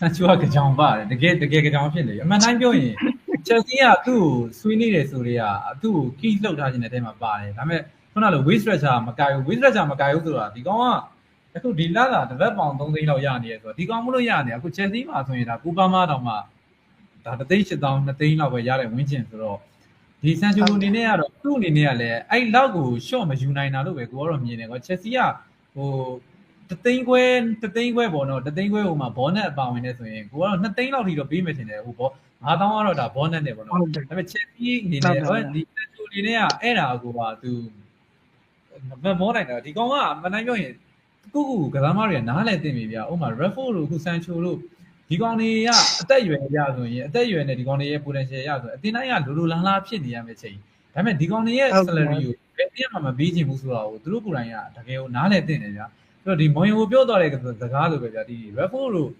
ဆန်ချူကကြောင်ပါတယ်တကယ်တကယ်ကြောင်ဖြစ်နေပြီအမှန်တိုင်းပြောရင်ချက်စီကသူ့ကိုဆွေးနေတယ်ဆိုတွေကသူ့ကို key လှုပ်ထားခြင်းတဲ့ထဲမှာပါတယ်ဒါပေမဲ့ခုနလို weight stretcher မကိုင်ဘူး weight stretcher မကိုင်ဘူးဆိုတာဒီကောင်ကအခုဒီလကတပတ်ပေါင်3သိန်းလောက်ရနေရဆိုတော့ဒီကောင်မလို့ရနေအခုချက်စီမှာဆိုရင်ဒါကူပါမာတောင်မှဒါတသိန်း8000 2သိန်းလောက်ပဲရတဲ့ဝင်းကျင်ဆိုတော့ဒီဆန်ချူအနေနဲ့ကတော့သူ့အနေနဲ့ကလည်းအဲ့လောက်ကို short မယူနိုင်တာလို့ပဲကိုကတော့မြင်တယ်ကွာချက်စီကဟို တသိန်းခွဲတသိန်းခွဲပေါ့နော်တသိန်းခွဲဟိုမှာဘောနက်အပါဝင်နေဆိုရင်ကိုကတော့2သိန်းလောက်ထိတော့ပေးမယ်ထင်တယ်ဟိုဘော9000ကတော့ဒါဘောနက်နဲ့ပေါ့နော်ဟုတ်တယ်ဒါပေမဲ့ချက်ပြီးအနေနဲ့ဟိုဒီတက်ချူအနေနဲ့ကအဲ့ဒါကိုပါသူမမောနိုင်တာဒီကောင်ကမနိုင်ပြောရင်ခုခုကစားမတွေကနားလဲတင်ပြီဗျာဥပမာ Raffle လို့ခုဆန်ချိုလို့ဒီကောင်တွေကအသက်အရွယ်ရဆိုရင်အသက်အရွယ်နဲ့ဒီကောင်တွေရဲ့ potential ရဆိုရင်အတင်းတိုင်းကလိုလိုလားလားဖြစ်နေရမယ့်ချိန်ဒါပေမဲ့ဒီကောင်တွေရဲ့ salary ကိုဘယ်တည်းမှမပေးချင်ဘူးဆိုတော့သူတို့ကိုယ်တိုင်ကတကယ်ကိုနားလဲတင်တယ်ဗျာ အဲ့တော့ဒီမောင်ရင်ကိုပြောတော့တဲ့စကားလိုပဲဗျာဒီ Raffle တို့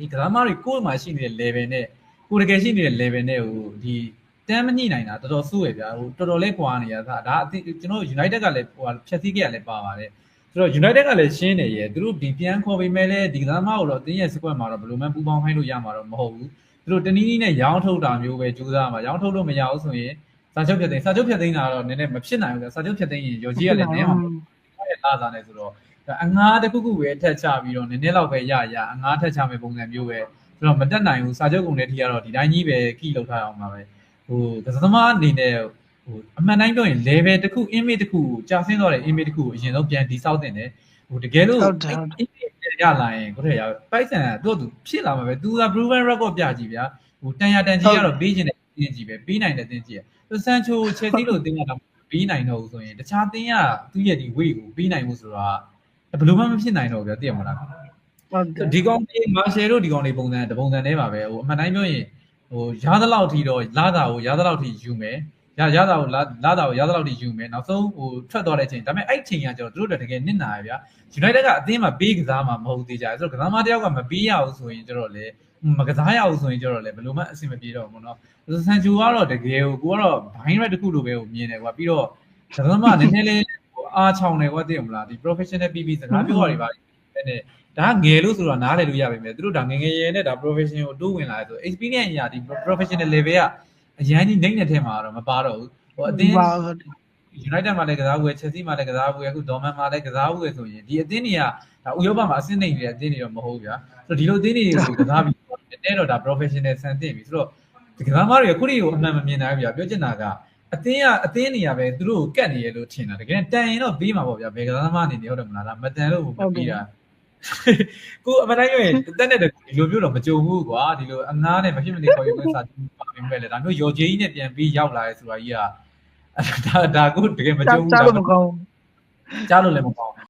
ဒီကစားမတွေကိုယ်မှာရှိနေတဲ့ level နဲ့ကိုယ်တကယ်ရှိနေတဲ့ level နဲ့ဟိုဒီတမ်းမညှိနိုင်တာတော်တော်စိုးရဗျာဟိုတော်တော်လေးကွာနေရတာဒါအတိကျွန်တော် United ကလည်းဟိုဖြတ်စည်းခဲ့ရလည်းပါပါတယ်ဆိုတော့ United ကလည်းရှင်းနေရဲ့သူတို့ဒီပြန်ခေါ်ပေးမဲ့လဲဒီကစားမကိုတော့တင်းရဲ့ squad မှာတော့ဘယ်လိုမှပူပေါင်းခိုင်းလို့ရမှာတော့မဟုတ်ဘူးသူတို့တနည်းနည်းနဲ့ရောင်းထုတ်တာမျိုးပဲကြိုးစားမှာရောင်းထုတ်လို့မရဘူးဆိုရင်စာချုပ်ဖြတ်သိမ်းစာချုပ်ဖြတ်သိမ်းတာတော့နည်းနည်းမဖြစ်နိုင်ဘူးဗျာစာချုပ်ဖြတ်သိမ်းရင်ရော်ကြီးကလည်းနည်းမှာရဲ့လာစားနေဆိုတော့ အငားတစ်ခုခုပဲအထက်ချပြီးတော့နည်းနည်းလောက်ပဲရရအငားထက်ချမဲ့ပုံစံမျိုးပဲဆိုတော့မတက်နိုင်ဘူးစာချုပ်ကုန်တဲ့ထိကတော့ဒီတိုင်းကြီးပဲကီလောက်ထားအောင်ပါပဲဟိုကစားသမားအနေနဲ့ဟိုအမှန်တိုင်းပြောရင် level တစ်ခု image တစ်ခုကိုကြာဆင်းသွားတဲ့ image တစ်ခုကိုအရင်ဆုံးပြန်တိစောက်တင်တယ်ဟိုတကယ်လို့ဟုတ်တယ်ဟုတ်တယ် image ရလာရင်ကိုထရပိုက်ဆန်ကသူ့သူဖြစ်လာမှာပဲသူက proven record ပြကြည့်ဗျာဟိုတန်ရတန်ကြီးကတော့ပေးခြင်းတဲ့တင်းကြီးပဲပေးနိုင်တဲ့တင်းကြီးရဆန်ချိုချယ်ဆီလိုတင်းကတော့ပေးနိုင်တော့ဘူးဆိုရင်တခြားတင်းကသူ့ရဲ့ဒီ weight ကိုပေးနိုင်မှုဆိုတာ ဘယ်လိုမှမဖြစ်နိုင်တော့ဗျာသိရမလားဟုတ်တယ်ဒီကောင်တွေမာရှယ်တို့ဒီကောင်တွေပုံစံတပုံစံတည်းပါပဲဟိုအမှန်တိုင်းပြောရင်ဟိုရသလောက်ထိတော့လာတာကိုရသလောက်ထိယူမယ်ရရတာကိုလာလာတာကိုရသလောက်ထိယူမယ်နောက်ဆုံးဟိုထွက်သွားတဲ့အချိန်ဒါပေမဲ့အဲ့ချိန်ကကျတော့တို့တို့တကယ်နစ်နာရဗျာ United ကအသင်းမှာပေးကစားမှာမဟုတ်သေးကြဘူးဆိုတော့ကစားမတယောက်ကမပေးရဘူးဆိုရင်ကျတော့လေမကစားရဘူးဆိုရင်ကျတော့လေဘယ်လိုမှအဆင်မပြေတော့ဘူးနော်ဆန်ချူကတော့တကယ်ကိုကိုကတော့ဘိုင်းရက်တစ်ခုလိုပဲကိုမြင်တယ်ကွာပြီးတော့ကစားမနည်းနည်းလေး အားချောင်းတယ်ကွာသိရမလားဒီ professional PP စကားပြောရတယ်ပါနဲ့ဒါငယ်လို့ဆိုတော့နားလည်လို့ရပါမယ်သူတို့ဒါငယ်ငယ်ရဲနဲ့ဒါ profession ကိုတိုးဝင်လာတယ်ဆို experience အရာဒီ professional level ကအရန်ကြီးနိုင်တဲ့ထဲမှာတော့မပါတော့ဘူးဟိုအသင်းပါဟုတ်တယ် United မှာလည်းကစားဘူး Chelsea မှာလည်းကစားဘူးအခု Dortmund မှာလည်းကစားဘူးဆိုရင်ဒီအသင်းတွေကဒါဥရောပမှာအဆင့်နိုင်နေတဲ့အသင်းတွေတော့မဟုတ်ဘူးဗျာဆိုတော့ဒီလိုအသင်းတွေကိုကစားပြီးတဲ့တော့ဒါ professional ဆန်တင်ပြီဆိုတော့ဒီကစားသမားတွေကခုထိကိုအမှန်မမြင်နိုင်ဘူးဗျာပြောချင်တာက အသင်းကအသင်းနေရပဲသူတို့ကိုကတ်နေရလို့ထင်တာတကယ်တန်ရင်တော့ပြီးမှာပေါ့ဗျာဘယ်ကစားသမားအနေနဲ့ဟုတ်တယ်မလားဒါမတန်လို့မပြီးတာကိုအမတိုင်းရင်တက်တဲ့ဒီလိုမျိုးတော့မကြုံဘူးကွာဒီလိုအငားနဲ့မဖြစ်မနေခေါ်ယူခွင့်စာပါပင်ပဲလေဒါမျိုးရော်ဂျေးကြီးနဲ့ပြန်ပြီးရောက်လာရဲဆိုတာကြီးကဒါဒါကိုတကယ်မကြုံဘူးကြားလို့မကောင်းကြားလို့လည်းမကောင်း